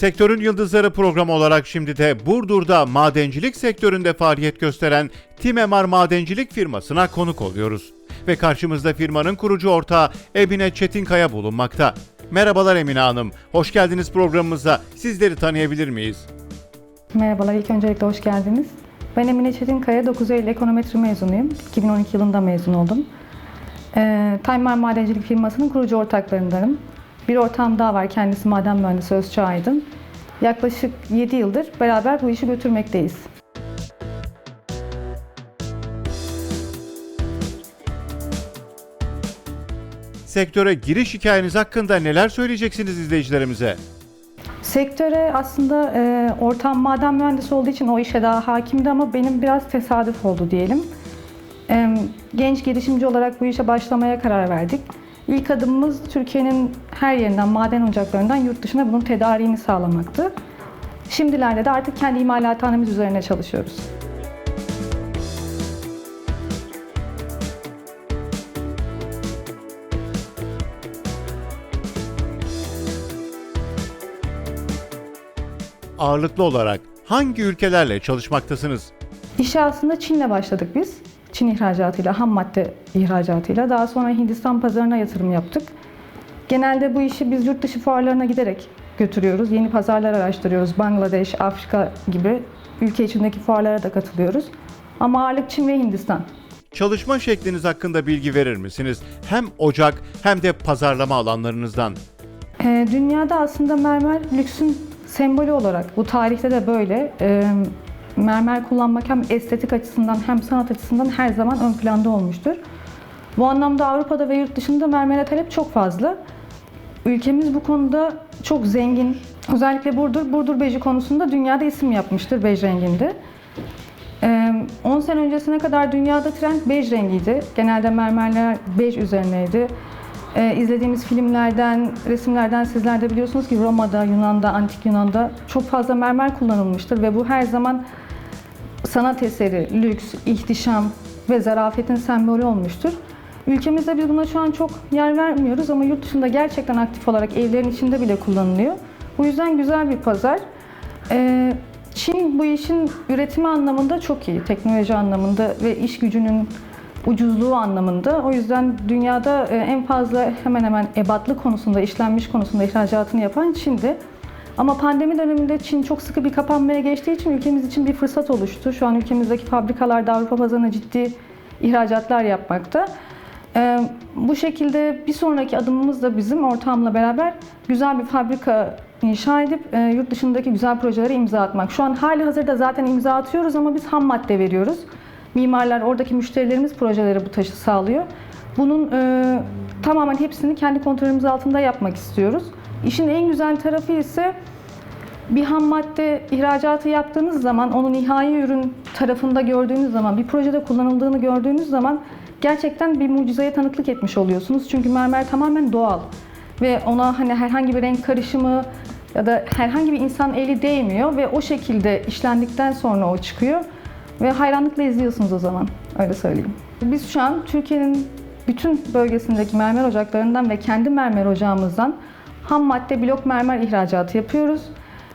Sektörün Yıldızları programı olarak şimdi de Burdur'da madencilik sektöründe faaliyet gösteren Timemar Madencilik firmasına konuk oluyoruz. Ve karşımızda firmanın kurucu ortağı Emine Çetinkaya bulunmakta. Merhabalar Emine Hanım, hoş geldiniz programımıza. Sizleri tanıyabilir miyiz? Merhabalar, ilk öncelikle hoş geldiniz. Ben Emine Çetinkaya, 9 Eylül Ekonometri mezunuyum. 2012 yılında mezun oldum. Ee, Taymar Madencilik firmasının kurucu ortaklarındanım. Bir ortağım daha var, kendisi maden mühendisi Özçağ Aydın. Yaklaşık 7 yıldır beraber bu işi götürmekteyiz. Sektöre giriş hikayeniz hakkında neler söyleyeceksiniz izleyicilerimize? Sektöre aslında e, ortağım maden mühendisi olduğu için o işe daha hakimdi ama benim biraz tesadüf oldu diyelim. E, genç girişimci olarak bu işe başlamaya karar verdik. İlk adımımız Türkiye'nin her yerinden, maden ocaklarından yurt dışına bunun tedariğini sağlamaktı. Şimdilerde de artık kendi imalathanemiz üzerine çalışıyoruz. Ağırlıklı olarak hangi ülkelerle çalışmaktasınız? İşe aslında Çin'le başladık biz. Çin ihracatıyla, ham madde ihracatıyla. Daha sonra Hindistan pazarına yatırım yaptık. Genelde bu işi biz yurt dışı fuarlarına giderek götürüyoruz. Yeni pazarlar araştırıyoruz. Bangladeş, Afrika gibi ülke içindeki fuarlara da katılıyoruz. Ama ağırlık Çin ve Hindistan. Çalışma şekliniz hakkında bilgi verir misiniz? Hem ocak hem de pazarlama alanlarınızdan. Ee, dünyada aslında mermer lüksün sembolü olarak, bu tarihte de böyle. Ee, mermer kullanmak hem estetik açısından hem sanat açısından her zaman ön planda olmuştur. Bu anlamda Avrupa'da ve yurt dışında mermere talep çok fazla. Ülkemiz bu konuda çok zengin. Özellikle Burdur, Burdur beji konusunda dünyada isim yapmıştır bej renginde. Ee, 10 sene öncesine kadar dünyada trend bej rengiydi. Genelde mermerler bej üzerineydi. Ee, izlediğimiz filmlerden, resimlerden sizler de biliyorsunuz ki Roma'da, Yunan'da, Antik Yunan'da çok fazla mermer kullanılmıştır ve bu her zaman sanat eseri, lüks, ihtişam ve zarafetin sembolü olmuştur. Ülkemizde biz buna şu an çok yer vermiyoruz ama yurt dışında gerçekten aktif olarak evlerin içinde bile kullanılıyor. Bu yüzden güzel bir pazar. Ee, Çin bu işin üretimi anlamında çok iyi, teknoloji anlamında ve iş gücünün ucuzluğu anlamında. O yüzden dünyada e, en fazla hemen hemen ebatlı konusunda, işlenmiş konusunda ihracatını yapan Çin'di. Ama pandemi döneminde Çin çok sıkı bir kapanmaya geçtiği için ülkemiz için bir fırsat oluştu. Şu an ülkemizdeki fabrikalarda Avrupa pazarına ciddi ihracatlar yapmakta. Ee, bu şekilde bir sonraki adımımız da bizim ortağımla beraber güzel bir fabrika inşa edip e, yurt dışındaki güzel projelere imza atmak. Şu an hali hazırda zaten imza atıyoruz ama biz ham madde veriyoruz. Mimarlar, oradaki müşterilerimiz projelere bu taşı sağlıyor. Bunun e, tamamen hepsini kendi kontrolümüz altında yapmak istiyoruz. İşin en güzel tarafı ise bir ham madde ihracatı yaptığınız zaman, onun nihai ürün tarafında gördüğünüz zaman, bir projede kullanıldığını gördüğünüz zaman gerçekten bir mucizeye tanıklık etmiş oluyorsunuz. Çünkü mermer tamamen doğal ve ona hani herhangi bir renk karışımı ya da herhangi bir insan eli değmiyor ve o şekilde işlendikten sonra o çıkıyor ve hayranlıkla izliyorsunuz o zaman öyle söyleyeyim. Biz şu an Türkiye'nin bütün bölgesindeki mermer ocaklarından ve kendi mermer ocağımızdan ham madde blok mermer ihracatı yapıyoruz.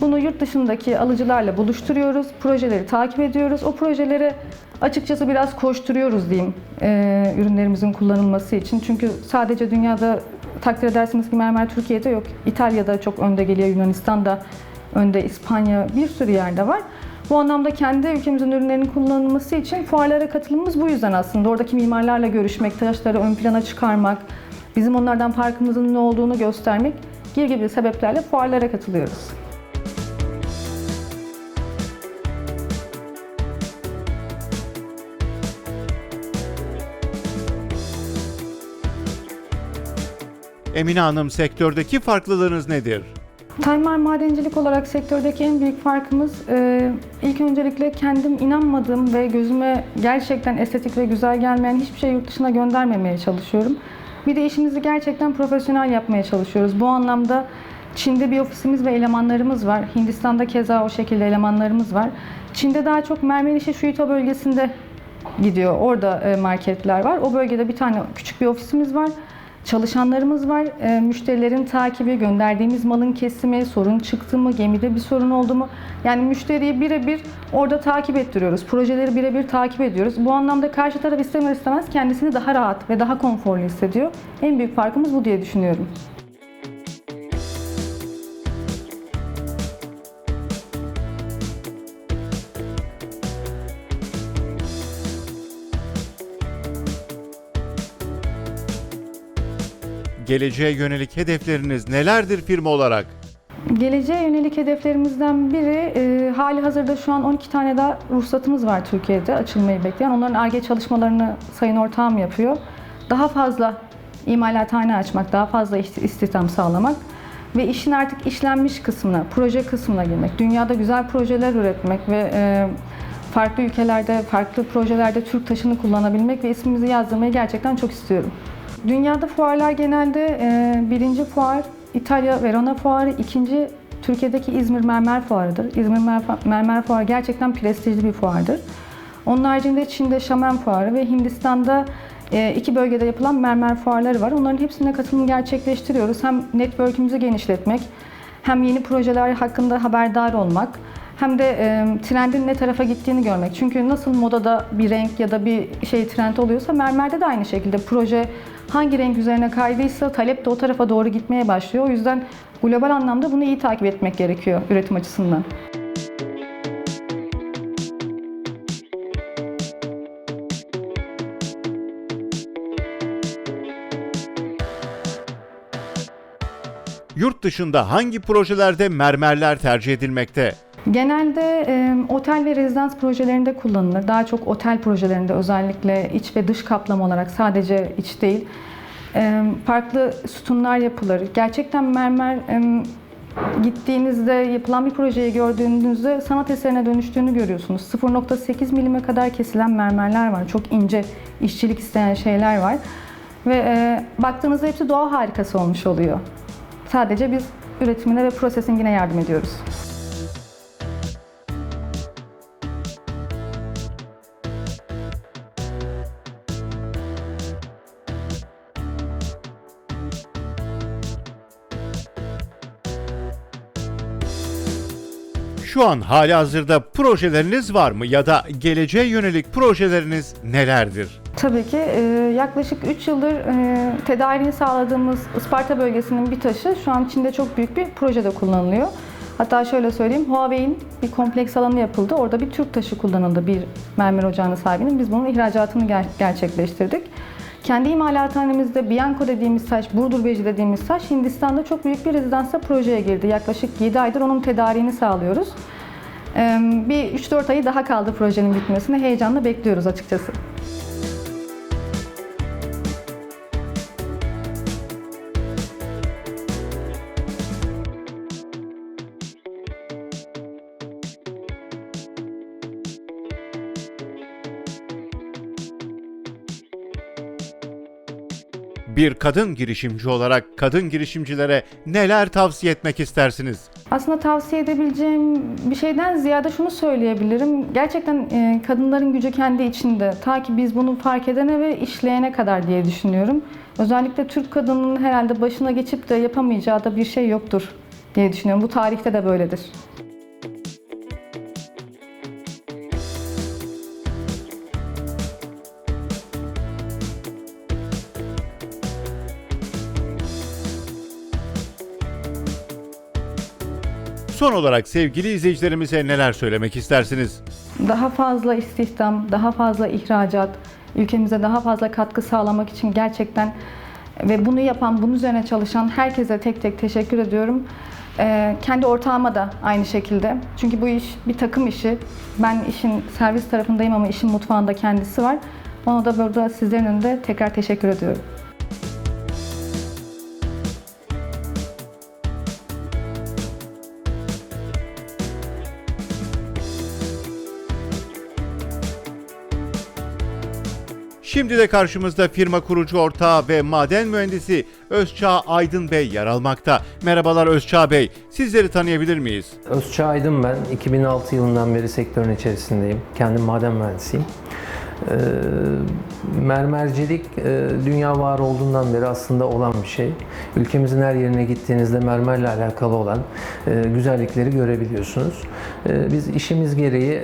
Bunu yurt dışındaki alıcılarla buluşturuyoruz, projeleri takip ediyoruz. O projeleri açıkçası biraz koşturuyoruz diyeyim e, ürünlerimizin kullanılması için. Çünkü sadece dünyada takdir edersiniz ki mermer Türkiye'de yok. İtalya'da çok önde geliyor, Yunanistan'da önde, İspanya bir sürü yerde var. Bu anlamda kendi ülkemizin ürünlerinin kullanılması için fuarlara katılımımız bu yüzden aslında. Oradaki mimarlarla görüşmek, taşları ön plana çıkarmak, bizim onlardan farkımızın ne olduğunu göstermek gibi gibi sebeplerle fuarlara katılıyoruz. Emine Hanım sektördeki farklılığınız nedir? Taymar madencilik olarak sektördeki en büyük farkımız e, ilk öncelikle kendim inanmadığım ve gözüme gerçekten estetik ve güzel gelmeyen hiçbir şey yurt dışına göndermemeye çalışıyorum. Bir de işimizi gerçekten profesyonel yapmaya çalışıyoruz. Bu anlamda Çin'de bir ofisimiz ve elemanlarımız var. Hindistan'da keza o şekilde elemanlarımız var. Çin'de daha çok mermer işi Shuito bölgesinde gidiyor. Orada e, marketler var. O bölgede bir tane küçük bir ofisimiz var. Çalışanlarımız var. E, müşterilerin takibi, gönderdiğimiz malın kesimi, sorun çıktı mı, gemide bir sorun oldu mu? Yani müşteriyi birebir orada takip ettiriyoruz. Projeleri birebir takip ediyoruz. Bu anlamda karşı taraf ister istemez kendisini daha rahat ve daha konforlu hissediyor. En büyük farkımız bu diye düşünüyorum. Geleceğe yönelik hedefleriniz nelerdir firma olarak? Geleceğe yönelik hedeflerimizden biri e, hali hazırda şu an 12 tane daha ruhsatımız var Türkiye'de açılmayı bekleyen. Onların ARGE çalışmalarını sayın ortağım yapıyor. Daha fazla imalathane açmak, daha fazla isti- istihdam sağlamak ve işin artık işlenmiş kısmına, proje kısmına girmek. Dünyada güzel projeler üretmek ve e, farklı ülkelerde, farklı projelerde Türk taşını kullanabilmek ve ismimizi yazdırmayı gerçekten çok istiyorum. Dünyada fuarlar genelde e, birinci fuar İtalya Verona Fuarı, ikinci Türkiye'deki İzmir Mermer Fuarı'dır. İzmir Mermer, Fuarı gerçekten prestijli bir fuardır. Onun haricinde Çin'de Şamen Fuarı ve Hindistan'da e, iki bölgede yapılan mermer fuarları var. Onların hepsine katılım gerçekleştiriyoruz. Hem network'ümüzü genişletmek, hem yeni projeler hakkında haberdar olmak, hem de e, trendin ne tarafa gittiğini görmek. Çünkü nasıl modada bir renk ya da bir şey trend oluyorsa mermerde de aynı şekilde proje hangi renk üzerine kaydıysa talep de o tarafa doğru gitmeye başlıyor. O yüzden global anlamda bunu iyi takip etmek gerekiyor üretim açısından. Yurt dışında hangi projelerde mermerler tercih edilmekte? Genelde e, otel ve rezidans projelerinde kullanılır. Daha çok otel projelerinde özellikle iç ve dış kaplama olarak sadece iç değil. E, farklı sütunlar yapılır. Gerçekten mermer e, gittiğinizde yapılan bir projeyi gördüğünüzde sanat eserine dönüştüğünü görüyorsunuz. 0.8 milime kadar kesilen mermerler var. Çok ince işçilik isteyen şeyler var. Ve e, baktığınızda hepsi doğa harikası olmuş oluyor. Sadece biz üretimine ve prosesingine yardım ediyoruz. Şu an hali hazırda projeleriniz var mı ya da geleceğe yönelik projeleriniz nelerdir? Tabii ki e, yaklaşık 3 yıldır e, tedariğini sağladığımız Isparta bölgesinin bir taşı şu an Çin'de çok büyük bir projede kullanılıyor. Hatta şöyle söyleyeyim, Huawei'in bir kompleks alanı yapıldı. Orada bir Türk taşı kullanıldı bir mermer ocağının sahibinin. Biz bunun ihracatını ger- gerçekleştirdik. Kendi imalathanemizde Bianco dediğimiz taş, Burdur Beji dediğimiz taş Hindistan'da çok büyük bir rezidansa projeye girdi. Yaklaşık 7 aydır onun tedariğini sağlıyoruz. Bir 3-4 ayı daha kaldı projenin bitmesine. Heyecanla bekliyoruz açıkçası. Bir kadın girişimci olarak kadın girişimcilere neler tavsiye etmek istersiniz? Aslında tavsiye edebileceğim bir şeyden ziyade şunu söyleyebilirim. Gerçekten e, kadınların gücü kendi içinde. Ta ki biz bunu fark edene ve işleyene kadar diye düşünüyorum. Özellikle Türk kadının herhalde başına geçip de yapamayacağı da bir şey yoktur diye düşünüyorum. Bu tarihte de böyledir. Son olarak sevgili izleyicilerimize neler söylemek istersiniz? Daha fazla istihdam, daha fazla ihracat, ülkemize daha fazla katkı sağlamak için gerçekten ve bunu yapan, bunun üzerine çalışan herkese tek tek teşekkür ediyorum. Ee, kendi ortağıma da aynı şekilde. Çünkü bu iş bir takım işi. Ben işin servis tarafındayım ama işin mutfağında kendisi var. Ona da burada sizlerin önünde tekrar teşekkür ediyorum. Şimdi de karşımızda firma kurucu ortağı ve maden mühendisi Özçağ Aydın Bey yer almakta. Merhabalar Özçağ Bey, sizleri tanıyabilir miyiz? Özçağ Aydın ben. 2006 yılından beri sektörün içerisindeyim. Kendim maden mühendisiyim. Ee, mermercilik e, dünya var olduğundan beri aslında olan bir şey. Ülkemizin her yerine gittiğinizde mermerle alakalı olan e, güzellikleri görebiliyorsunuz. E, biz işimiz gereği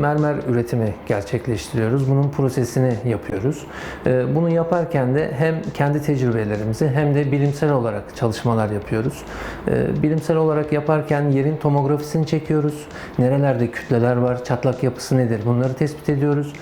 mermer üretimi gerçekleştiriyoruz. Bunun prosesini yapıyoruz. Bunu yaparken de hem kendi tecrübelerimizi hem de bilimsel olarak çalışmalar yapıyoruz. Bilimsel olarak yaparken yerin tomografisini çekiyoruz. Nerelerde kütleler var, çatlak yapısı nedir bunları tespit ediyoruz.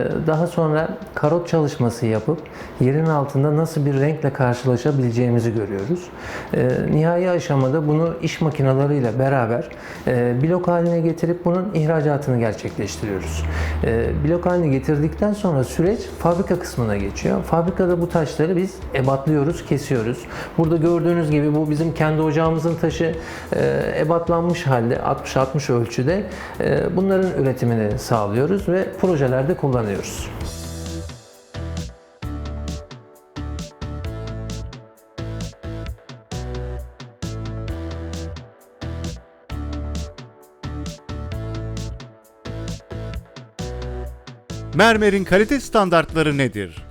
E, daha sonra karot çalışması yapıp yerin altında nasıl bir renkle karşılaşabileceğimizi görüyoruz. E, nihai aşamada bunu iş makinalarıyla beraber e, blok haline getirip bunun ihracatını gerçekleştiriyoruz. E, blok haline getirdikten sonra süreç fabrika kısmına geçiyor. Fabrikada bu taşları biz ebatlıyoruz, kesiyoruz. Burada gördüğünüz gibi bu bizim kendi ocağımızın taşı ebatlanmış halde 60-60 ölçüde e, bunların üretimini sağlıyoruz ve projelerde kullanıyoruz. Mermerin kalite standartları nedir?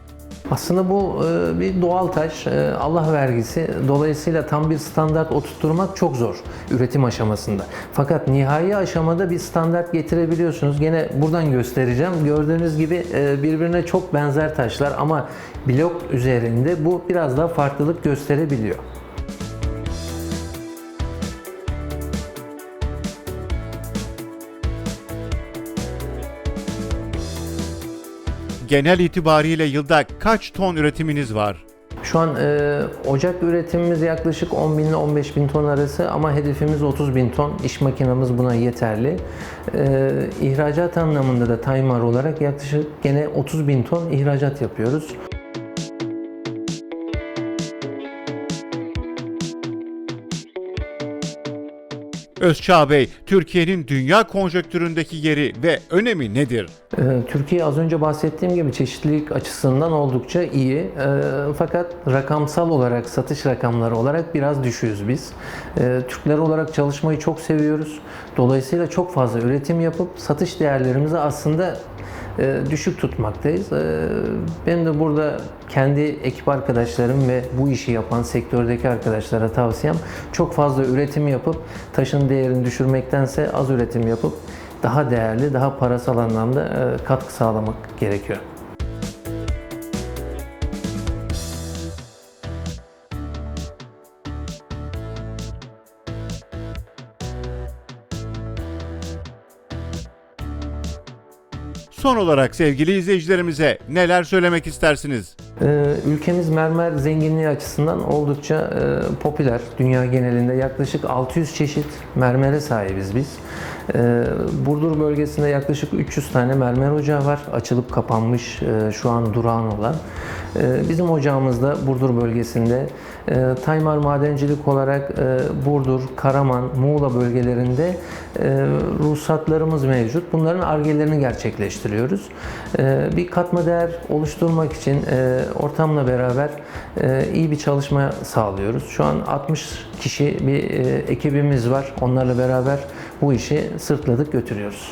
Aslında bu e, bir doğal taş, e, Allah vergisi. Dolayısıyla tam bir standart oturtturmak çok zor üretim aşamasında. Fakat nihai aşamada bir standart getirebiliyorsunuz. Gene buradan göstereceğim. Gördüğünüz gibi e, birbirine çok benzer taşlar ama blok üzerinde bu biraz daha farklılık gösterebiliyor. Genel itibariyle yılda kaç ton üretiminiz var? Şu an e, ocak üretimimiz yaklaşık 10 bin ile 15 bin ton arası ama hedefimiz 30 bin ton. İş makinamız buna yeterli. E, ihracat anlamında da Taymar olarak yaklaşık gene 30 bin ton ihracat yapıyoruz. Özçağ Bey, Türkiye'nin dünya konjonktüründeki yeri ve önemi nedir? Ee, Türkiye az önce bahsettiğim gibi çeşitlilik açısından oldukça iyi. Ee, Fakat rakamsal olarak, satış rakamları olarak biraz düşüyoruz biz. Ee, Türkler olarak çalışmayı çok seviyoruz. Dolayısıyla çok fazla üretim yapıp satış değerlerimizi aslında düşük tutmaktayız. Ee, Benim de burada kendi ekip arkadaşlarım ve bu işi yapan sektördeki arkadaşlara tavsiyem çok fazla üretim yapıp taşın değerini düşürmektense az üretim yapıp daha değerli, daha parasal anlamda e, katkı sağlamak gerekiyor. Son olarak sevgili izleyicilerimize neler söylemek istersiniz? Ee, Ülkemiz mermer zenginliği açısından oldukça e, popüler. Dünya genelinde yaklaşık 600 çeşit mermere sahibiz biz. Ee, Burdur bölgesinde yaklaşık 300 tane mermer ocağı var. Açılıp kapanmış e, şu an durağan olan. Ee, Bizim ocağımızda Burdur bölgesinde e, Taymar Madencilik olarak e, Burdur, Karaman, Muğla bölgelerinde e, ruhsatlarımız mevcut. Bunların argelerini gerçekleştiriyoruz. Bir katma değer oluşturmak için ortamla beraber iyi bir çalışma sağlıyoruz. Şu an 60 kişi bir ekibimiz var. Onlarla beraber bu işi sırtladık götürüyoruz.